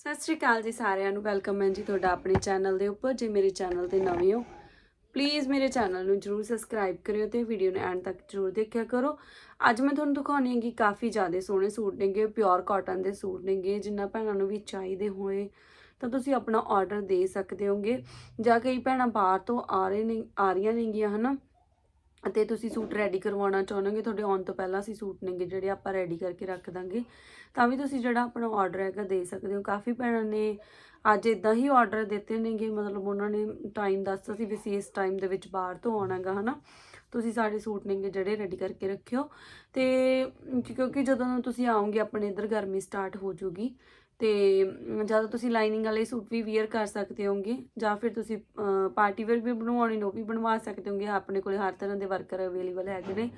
ਸਤਿ ਸ਼੍ਰੀ ਅਕਾਲ ਜੀ ਸਾਰਿਆਂ ਨੂੰ। ਵੈਲਕਮ ਹੈ ਜੀ ਤੁਹਾਡਾ ਆਪਣੇ ਚੈਨਲ ਦੇ ਉੱਪਰ, ਜੇ ਮੇਰੇ ਚੈਨਲ ਤੇ ਨਵੇਂ ਹੋ ਪਲੀਜ਼ ਮੇਰੇ ਚੈਨਲ ਨੂੰ ਜਰੂਰ ਸਬਸਕ੍ਰਾਈਬ ਕਰਿਓ ਤੇ ਵੀਡੀਓ ਨੂੰ ਐਂਡ ਤੱਕ ਜਰੂਰ ਦੇਖਿਆ ਕਰੋ। ਅੱਜ ਮੈਂ ਤੁਹਾਨੂੰ ਦਿਖਾਉਣੀ ਹੈ ਕਿ ਕਾਫੀ ਜ਼ਿਆਦਾ ਸੋਹਣੇ ਸੂਟ ਨੇਗੇ ਪਿਓਰ ਕਾਟਨ ਦੇ ਸੂਟ ਨੇਗੇ, ਜਿੰਨਾ ਭੈਣਾਂ ਨੂੰ ਵੀ ਚਾਹੀਦੇ ਹੋਏ, ਤਾਂ ਤੁਸੀਂ ਆਪਣਾ ਆਰਡਰ ਦੇ ਸਕਦੇ ਹੋਗੇ। ਜਾਂ ਕਈ ਭੈਣਾਂ ਬਾਹਰ ਤੋਂ ਆ ਰਹੇ ਨੇ, ਆ ਰਹੀਆਂ ਨੇਗੀਆਂ, ਹਨਾ? ਅਤੇ ਤੁਸੀਂ ਸੂਟ ਰੈਡੀ ਕਰਵਾਉਣਾ ਚਾਹੁੰਦੇ ਤੁਹਾਡੇ ਆਉਣ ਤੋਂ ਪਹਿਲਾਂ ਅਸੀਂ ਸੂਟ ਨੇਗੇ ਜਿਹੜੇ ਆਪਾਂ ਰੈਡੀ ਕਰਕੇ ਰੱਖ ਦਾਂਗੇ। ਤਾਂ ਵੀ ਤੁਸੀਂ ਜਿਹੜਾ ਆਪਣਾ ਆਰਡਰ ਹੈਗਾ ਦੇ ਸਕਦੇ ਹੋ। ਕਾਫੀ ਭੈਣਾਂ ਨੇ ਅੱਜ ਇਦਾਂ ਹੀ ਆਰਡਰ ਦਿੱਤੇ ਨੇਗੇ, ਮਤਲਬ ਉਹਨਾਂ ਨੇ ਟਾਈਮ ਦੱਸਤਾ ਸੀ ਵੀ ਅਸੀਂ ਇਸ ਟਾਈਮ ਦੇ ਵਿੱਚ ਬਾਹਰ ਤੋਂ ਆਉਣਾਗਾ ਹਨਾ। ਤੁਸੀਂ ਸਾਡੇ ਸੂਟ ਨੇਗੇ ਜਿਹੜੇ ਰੈਡੀ ਕਰਕੇ ਰੱਖਿਓ। ਤੇ ਕਿਉਂਕਿ ਜਦੋਂ ਤੁਸੀਂ ਆਉਂਗੇ ਆਪਣੇ ਇੱਧਰ ਗਰਮੀ ਸਟਾਰਟ ਹੋ ਜੂਗੀ ਤੇ ਜਦੋਂ ਤੁਸੀਂ ਲਾਈਨਿੰਗ ਵਾਲੇ ਸੂਟ ਵੀ ਵੇਅਰ ਕਰ ਸਕਦੇ ਹੋਗੇ ਜਾਂ ਫਿਰ ਤੁਸੀਂ ਪਾਰਟੀ ਵੇਅਰ ਵੀ ਬਣਵਾਉਣੇ ਨੇ, ਉਹ ਵੀ ਬਣਵਾ ਸਕਦੇ ਹੋਗੇ ਆਪਣੇ ਕੋਲੇ ਹਰ ਤਰ੍ਹਾਂ ਦੇ ਵਰਕਰ ਅਵੇਲੇਬਲ ਹੈਗੇ ਨੇ।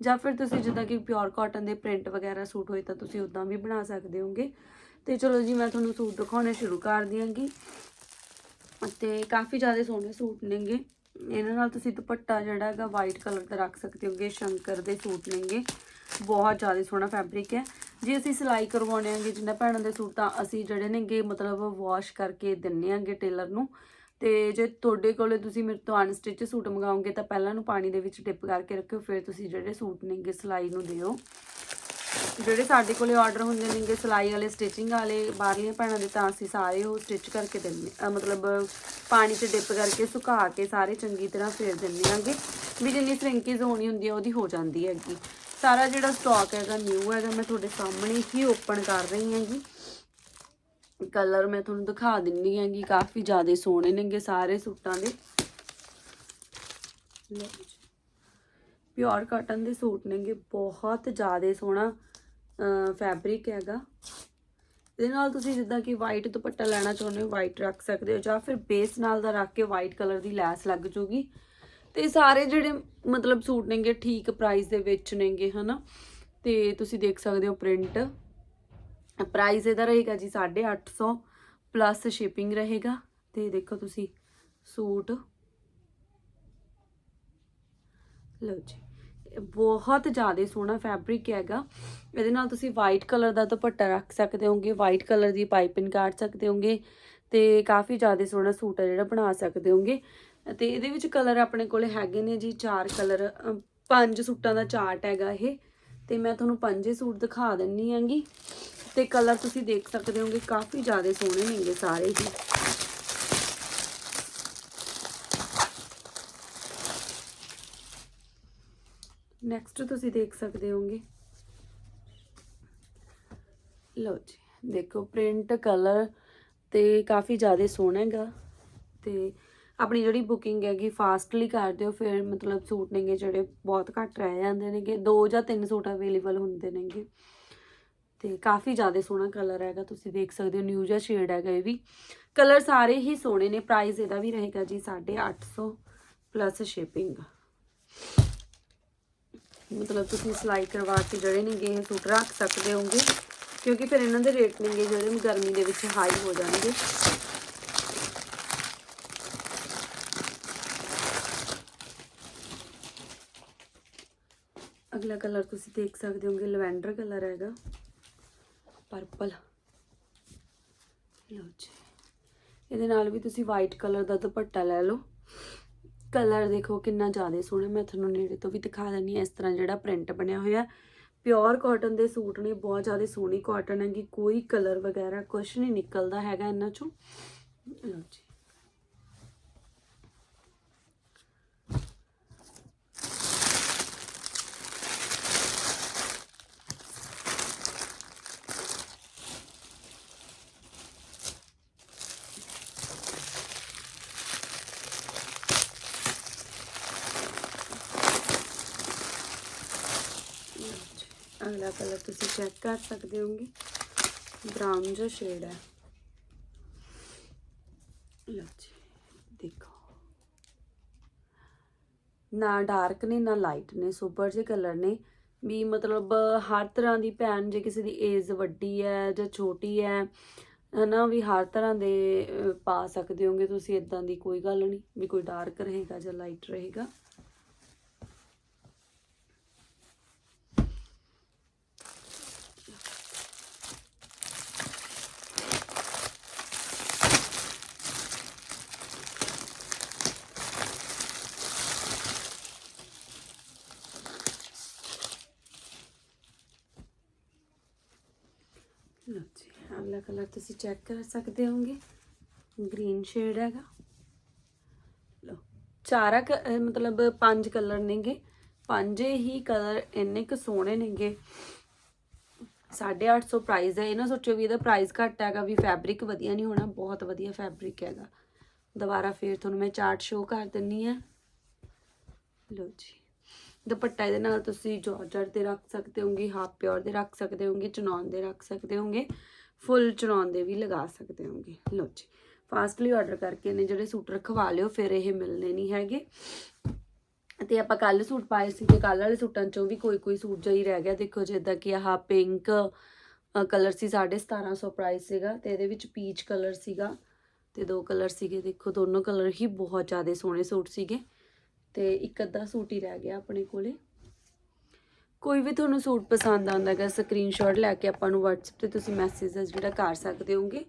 ਜਾਂ ਫਿਰ ਤੁਸੀਂ ਜਿੱਦਾਂ ਕਿ ਪਿਓਰ ਕਾਟਨ ਦੇ ਪ੍ਰਿੰਟ ਵਗੈਰਾ ਸੂਟ ਹੋਏ ਤਾਂ ਤੁਸੀਂ ਉਦਾਂ ਵੀ ਬਣਾ ਸਕਦੇ ਹੋਗੇ ਤੇ ਚਲੋ ਜੀ, ਮੈਂ ਤੁਹਾਨੂੰ ਸੂਟ ਦਿਖਾਉਣੇ ਸ਼ੁਰੂ ਕਰ ਦਿਆਂਗੀ। ਤੇ ਕਾਫੀ ਜ਼ਿਆਦਾ ਸੋਹਣੇ ਸੂਟ ਨੇਗੇ। ਇਹਨਾਂ ਨਾਲ ਤੁਸੀਂ ਦੁਪੱਟਾ ਜਿਹੜਾ ਹੈਗਾ ਵਾਈਟ ਕਲਰ ਦਾ ਰੱਖ ਸਕਦੇ ਹੋਗੇ ਸ਼ੰਕਰ ਦੇ ਸੂਟ ਨੇਗੇ। ਬਹੁਤ ਜ਼ਿਆਦਾ ਸੋਹਣਾ ਫੈਬਰਿਕ ਹੈ। ਜੇ ਅਸੀਂ ਸਿਲਾਈ ਕਰਵਾਉਣੇ ਆਂਗੇ ਜਿੰਨਾ ਭੈਣਾਂ ਦੇ ਸੂਟ, ਤਾਂ ਅਸੀਂ ਜਿਹੜੇ ਨੇਗੇ ਮਤਲਬ ਵਾਸ਼ ਕਰਕੇ ਦਿੰਨੇ ਆਂਗੇ ਟੇਲਰ ਨੂੰ। ਤੇ ਜੇ ਤੁਹਾਡੇ ਕੋਲੇ ਤੁਸੀਂ ਮੇਰੇ ਤੋਂ ਅਨਸਟਿਚ ਸੂਟ ਮੰਗਾਓਗੇ, ਤਾਂ ਪਹਿਲਾਂ ਨੂੰ ਪਾਣੀ ਦੇ ਵਿੱਚ ਡਿਪ ਕਰਕੇ ਰੱਖਿਓ, ਫਿਰ ਤੁਸੀਂ ਜਿਹੜੇ ਸੂਟ ਨੇਗੇ ਸਿਲਾਈ ਨੂੰ ਦਿਓ। ਜਿਹੜੇ ਸਾਡੇ ਕੋਲੇ ਆਰਡਰ ਹੁੰਦੇ ਨੇਗੇ, ਸਿਲਾਈ ਵਾਲੇ ਸਟਿਚਿੰਗ ਵਾਲੇ, ਬਾਹਰਲੀਆਂ ਭੈਣਾਂ ਦੇ, ਤਾਂ ਅਸੀਂ ਸਾਰੇ ਉਹ ਸਟਿਚ ਕਰਕੇ ਦਿੰਦੇ ਅਹ ਮਤਲਬ ਪਾਣੀ 'ਚ ਡਿਪ ਕਰਕੇ ਸੁਕਾ ਕੇ ਸਾਰੇ ਚੰਗੀ ਤਰ੍ਹਾਂ ਫੇਰ ਦਿੰਦੇ ਆਂਗੇ ਵੀ ਜਿੰਨੀ ਸ਼ਰਿੰਕੇਜ ਹੋਣੀ ਹੁੰਦੀ ਹੈ ਉਹਦੀ ਹੋ ਜਾਂਦੀ ਹੈਗੀ। ਸਾਰਾ ਜਿਹੜਾ ਸਟਾਕ ਹੈਗਾ ਨਿਊ ਹੈਗਾ, ਮੈਂ ਤੁਹਾਡੇ ਸਾਹਮਣੇ ਹੀ ਓਪਨ ਕਰ ਰਹੀ ਹੈਗੀ। ਕਲਰ ਮੈਂ ਤੁਹਾਨੂੰ ਦਿਖਾ ਦਿੰਦੀ ਹੈਗੀ, ਕਾਫੀ ਜ਼ਿਆਦਾ ਸੋਹਣੇ ਨੇਗੇ ਸਾਰੇ ਸੂਟਾਂ ਦੇ। ਪਿਓਰ ਕਾਟਨ ਦੇ ਸੂਟ ਨੇਗੇ, ਬਹੁਤ ਜ਼ਿਆਦਾ ਸੋਹਣਾ। ਫੈਬਰਿਕ ਹੈਗਾ। ਇਹਦੇ ਨਾਲ ਤੁਸੀਂ ਜਿੱਦਾਂ ਕਿ ਵਾਈਟ ਦੁਪੱਟਾ ਲੈਣਾ ਚਾਹੁੰਦੇ ਹੋ ਵਾਈਟ ਰੱਖ ਸਕਦੇ ਹੋ ਜਾਂ ਫਿਰ ਬੇਸ ਨਾਲ ਦਾ ਰੱਖ ਕੇ ਵਾਈਟ ਕਲਰ ਦੀ ਲੈਸ ਲੱਗ ਜੂਗੀ। ਤੇ ਸਾਰੇ ਜਿਹੜੇ ਮਤਲਬ ਸੂਟ ਨੇਗੇ ਠੀਕ ਪ੍ਰਾਈਸ ਦੇ ਵਿੱਚ ਨੇਗੇ, ਹਨਾ? ਤੇ ਤੁਸੀਂ ਦੇਖ ਸਕਦੇ ਹੋ ਪ੍ਰਿੰਟ ਪ੍ਰਾਈਸ ਇਹਦਾ ਰਹੇਗਾ ਜੀ 850 ਪਲੱਸ ਸ਼ਿਪਿੰਗ ਰਹੇਗਾ। ਤੇ ਦੇਖੋ ਤੁਸੀਂ ਸੂਟ। ਲਓ ਜੀ। ਬਹੁਤ ਜ਼ਿਆਦਾ ਸੋਹਣਾ ਫੈਬਰਿਕ ਹੈਗਾ। ਇਹਦੇ ਨਾਲ ਤੁਸੀਂ ਵਾਈਟ ਕਲਰ ਦਾ ਦੁਪੱਟਾ ਰੱਖ ਸਕਦੇ ਹੋਗੇ ਵਾਈਟ ਕਲਰ ਦੀ ਪਾਈਪਿੰਗ ਕੱਢ ਸਕਦੇ ਹੋਗੇ ਤੇ ਕਾਫੀ ਜ਼ਿਆਦਾ ਸੋਹਣਾ ਸੂਟ ਹੈ ਜਿਹੜਾ ਬਣਾ ਸਕਦੇ ਹੋਗੇ। ਤੇ ਇਹਦੇ ਵਿੱਚ ਕਲਰ ਆਪਣੇ ਕੋਲੇ ਹੈਗੇ ਨੇ ਜੀ ਚਾਰ ਕਲਰ ਪੰਜ ਸੂਟਾਂ ਦਾ ਚਾਰਟ ਹੈਗਾ ਇਹ। ਤੇ ਮੈਂ ਤੁਹਾਨੂੰ ਪੰਜੇ ਸੂਟ ਦਿਖਾ ਦਿੰਨੀ ਆਂਗੀ ਤੇ ਕਲਰ ਤੁਸੀਂ ਦੇਖ ਸਕਦੇ ਹੋਗੇ, ਕਾਫੀ ਜ਼ਿਆਦਾ ਸੋਹਣੇ ਨੇਗੇ ਸਾਰੇ ਹੀ ਨੈਕਸਟ ਤੁਸੀਂ ਦੇਖ ਸਕਦੇ ਹੋਗੇ। ਲਓ ਜੀ, ਦੇਖੋ ਪ੍ਰਿੰਟ ਕਲਰ ਤੇ ਕਾਫੀ ਜ਼ਿਆਦਾ ਸੋਹਣਾ ਹੈਗਾ। ਤੇ ਆਪਣੀ ਜਿਹੜੀ ਬੁਕਿੰਗ ਹੈਗੀ ਫਾਸਟਲੀ ਕਰ ਦਿਓ, ਫਿਰ ਮਤਲਬ ਸੂਟ ਨੇਗੇ ਜਿਹੜੇ ਬਹੁਤ ਘੱਟ ਰਹਿ ਜਾਂਦੇ ਨੇਗੇ। ਦੋ ਜਾਂ ਤਿੰਨ ਸੂਟ ਅਵੇਲੇਬਲ ਹੁੰਦੇ ਨੇਗੇ। ਤੇ ਕਾਫੀ ਜ਼ਿਆਦਾ ਸੋਹਣਾ ਕਲਰ ਹੈਗਾ, ਤੁਸੀਂ ਦੇਖ ਸਕਦੇ ਹੋ ਨਿਊ ਜਿਹਾ ਸ਼ੇਡ ਹੈਗਾ ਇਹ ਵੀ। ਕਲਰ ਸਾਰੇ ਹੀ ਸੋਹਣੇ ਨੇ ਪ੍ਰਾਈਸ ਇਹਦਾ ਵੀ ਰਹੇਗਾ ਜੀ 850 ਪਲੱਸ ਸ਼ਿਪਿੰਗ ਮਤਲਬ ਤੁਸੀਂ ਸਿਲਾਈ ਕਰਵਾ ਕੇ ਜਿਹੜੇ ਨੇਗੇ ਇਹ ਸੂਟ ਰੱਖ ਸਕਦੇ ਹੋਗੇ ਕਿਉਂਕਿ ਫਿਰ ਇਹਨਾਂ ਦੇ ਰੇਟ ਨੇਗੇ ਜਿਹੜੇ ਗਰਮੀ ਦੇ ਵਿੱਚ ਹਾਈ ਹੋ ਜਾਣਗੇ। ਅਗਲਾ ਕਲਰ ਤੁਸੀਂ ਦੇਖ ਸਕਦੇ ਹੋਗੇ ਲਵੈਂਡਰ ਕਲਰ ਹੈਗਾ ਪਰਪਲ ਲਓ ਜੀ। ਇਹਦੇ ਨਾਲ ਵੀ ਤੁਸੀਂ ਵਾਈਟ ਕਲਰ ਦਾ ਦੁਪੱਟਾ ਲੈ ਲਓ। ਕਲਰ ਦੇਖੋ ਕਿੰਨਾ ਜ਼ਿਆਦਾ ਸੋਹਣਾ, ਮੈਂ ਤੁਹਾਨੂੰ ਨੇੜੇ ਤੋਂ ਵੀ ਦਿਖਾ ਦਿੰਨੀ ਹਾਂ, ਇਸ ਤਰ੍ਹਾਂ ਜਿਹੜਾ ਪ੍ਰਿੰਟ ਬਣਿਆ ਹੋਇਆ। ਪਿਓਰ ਕਾਟਨ ਦੇ ਸੂਟ ਨੇ, ਬਹੁਤ ਜ਼ਿਆਦਾ ਸੋਹਣੀ ਕਾਟਨ ਹੈਗੀ, ਕੋਈ ਕਲਰ ਵਗੈਰਾ ਕੁਝ ਨਹੀਂ ਨਿਕਲਦਾ ਹੈਗਾ ਇਹਨਾਂ ਚੋਂ। ਲਓ ਜੀ। ਅਗਲਾ ਕਲਰ ਤੁਸੀਂ ਚੈੱਕ ਕਰ ਸਕਦੇ ਹੋਗੇ ਬ੍ਰਾਊਨ ਜਿਹਾ ਸ਼ੇਡ ਹੈ। ਲਓ ਜੀ, ਦੇਖੋ। ਨਾ ਡਾਰਕ ਨੇ, ਨਾ ਲਾਈਟ ਨੇ ਸੁਪਰ ਜਿਹੇ ਕਲਰ ਨੇ। ਵੀ ਮਤਲਬ ਹਰ ਤਰ੍ਹਾਂ ਦੀ ਭੈਣ ਜੇ ਕਿਸੇ ਦੀ ਏਜ ਵੱਡੀ ਹੈ ਜਾਂ ਛੋਟੀ ਹੈ, ਹਨਾ, ਵੀ ਹਰ ਤਰ੍ਹਾਂ ਦੇ ਪਾ ਸਕਦੇ ਹੋਗੇ ਤੁਸੀਂ ਇਦਾਂ ਦੀ ਕੋਈ ਗੱਲ ਨਹੀਂ। ਵੀ ਕੋਈ ਡਾਰਕ ਰਹੇਗਾ ਜਾਂ ਲਾਈਟ ਰਹੇਗਾ। ਜੀ ਅਗਲਾ ਕਲਰ ਤੁਸੀਂ ਚੈੱਕ ਕਰ ਸਕਦੇ ਹੋਗੇ ਗ੍ਰੀਨ ਸ਼ੇਡ ਹੈਗਾ। ਲਓ, ਚਾਰਾ ਕ- ਮਤਲਬ ਪੰਜ ਕਲਰ ਨੇਗੇ। ਪੰਜੇ ਹੀ ਕਲਰ ਇੰਨੇ ਕੁ ਸੋਹਣੇ ਨੇਗੇ। 850 ਪ੍ਰਾਈਸ ਹੈ। ਇਹ ਨਾ ਸੋਚਿਓ ਵੀ ਇਹਦਾ ਪ੍ਰਾਈਸ ਘੱਟ ਹੈਗਾ, ਵੀ ਫੈਬਰਿਕ ਵਧੀਆ ਨਹੀਂ ਹੋਣਾ, ਬਹੁਤ ਵਧੀਆ ਫੈਬਰਿਕ ਹੈਗਾ। ਦੁਬਾਰਾ ਫੇਰ ਤੁਹਾਨੂੰ ਮੈਂ ਚਾਰਟ ਸ਼ੋਅ ਕਰ ਦਿੰਨੀ ਆ। ਲਓ ਜੀ। ਦੁਪੱਟਾ ਇਹਦੇ ਨਾਲ ਤੁਸੀਂ ਜਾਰਜਟ ਦੇ ਰੱਖ ਸਕਦੇ ਹੋਗੇ ਹਾਫ ਪਿਓਰ ਦੇ ਰੱਖ ਸਕਦੇ ਹੋਗੇ ਚਨੌਨ ਦੇ ਰੱਖ ਸਕਦੇ ਹੋਗੇ ਫੁੱਲ ਚਨੌਨ ਦੇ ਵੀ ਲਗਾ ਸਕਦੇ ਹੋਗੇ। ਲਓ ਜੀ ਫਾਸਟਲੀ ਆਰਡਰ ਕਰਕੇ ਨੇ ਜਿਹੜੇ ਸੂਟ ਰਖਵਾ ਲਿਓ, ਫਿਰ ਇਹ ਮਿਲਨੇ ਨਹੀਂ ਹੈਗੇ। ਤੇ ਆਪਾਂ ਕੱਲ ਸੂਟ ਪਾਏ ਸੀ ਤੇ ਕੱਲ ਵਾਲੇ ਸੂਟਾਂ ਚੋਂ ਵੀ ਕੋਈ ਕੋਈ ਸੂਟ ਜਿਹੀ ਰਹਿ ਗਿਆ। ਦੇਖੋ ਜਿੱਦਾਂ ਕਿ ਆਹ ਪਿੰਕ ਕਲਰ ਸੀ 1750 ਪ੍ਰਾਈਸ ਸੀਗਾ ਤੇ ਇਹਦੇ ਵਿੱਚ ਪੀਚ ਕਲਰ ਸੀਗਾ ਤੇ ਦੋ ਕਲਰ ਸੀਗੇ। ਦੇਖੋ ਦੋਨੋਂ ਕਲਰ ਹੀ ਬਹੁਤ ਜ਼ਿਆਦਾ ਸੋਹਣੇ ਸੂਟ ਸੀਗੇ। ਤੇ ਇੱਕ ਅੱਧਾ ਸੂਟ ਹੀ ਰਹਿ ਗਿਆ ਆਪਣੇ ਕੋਲੇ। ਕੋਈ ਵੀ ਤੁਹਾਨੂੰ ਸੂਟ ਪਸੰਦ ਆਉਂਦਾ ਹੈਗਾ ਸਕਰੀਨਸ਼ਾਟ ਲੈ ਕੇ ਆਪਾਂ ਨੂੰ WhatsApp ਤੇ ਤੁਸੀਂ ਮੈਸੇਜ ਜਿਹੜਾ ਕਰ ਸਕਦੇ ਹੋਗੇ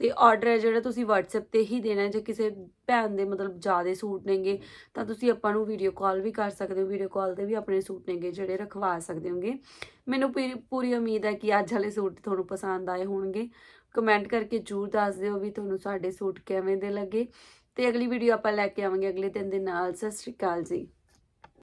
ਤੇ ਆਰਡਰ ਹੈ ਜਿਹੜਾ ਤੁਸੀਂ WhatsApp ਤੇ ਹੀ ਦੇਣਾ ਜੇ ਕਿਸੇ ਭੈਣ ਦੇ ਮਤਲਬ ਜ਼ਿਆਦੇ ਸੂਟ ਨੇਗੇ, ਤਾਂ ਤੁਸੀਂ ਆਪਾਂ ਨੂੰ ਵੀਡੀਓ ਕਾਲ ਵੀ ਕਰ ਸਕਦੇ ਹੋ ਵੀਡੀਓ ਕਾਲ ਤੇ ਵੀ ਆਪਣੇ ਸੂਟ ਨੇਗੇ ਜਿਹੜੇ ਰਖਵਾ ਸਕਦੇ ਹੋਗੇ ਮੈਨੂੰ ਪੂਰੀ ਪੂਰੀ ਉਮੀਦ ਹੈ ਕਿ ਅੱਜ ਵਾਲੇ ਸੂਟ ਤੁਹਾਨੂੰ ਪਸੰਦ ਆਏ ਹੋਣਗੇ। ਕਮੈਂਟ ਕਰਕੇ ਜਰੂਰ ਦੱਸ ਦਿਓ ਵੀ ਤੁਹਾਨੂੰ ਸਾਡੇ ਸੂਟ ਕਿਵੇਂ ਦੇ ਲੱਗੇ। ਤੇ ਅਗਲੀ ਵੀਡੀਓ ਆਪਾਂ ਲੈ ਕੇ ਆਵਾਂਗੇ ਅਗਲੇ ਦਿਨ ਦੇ ਨਾਲ। ਸਤਿ ਸ਼੍ਰੀ ਅਕਾਲ ਜੀ।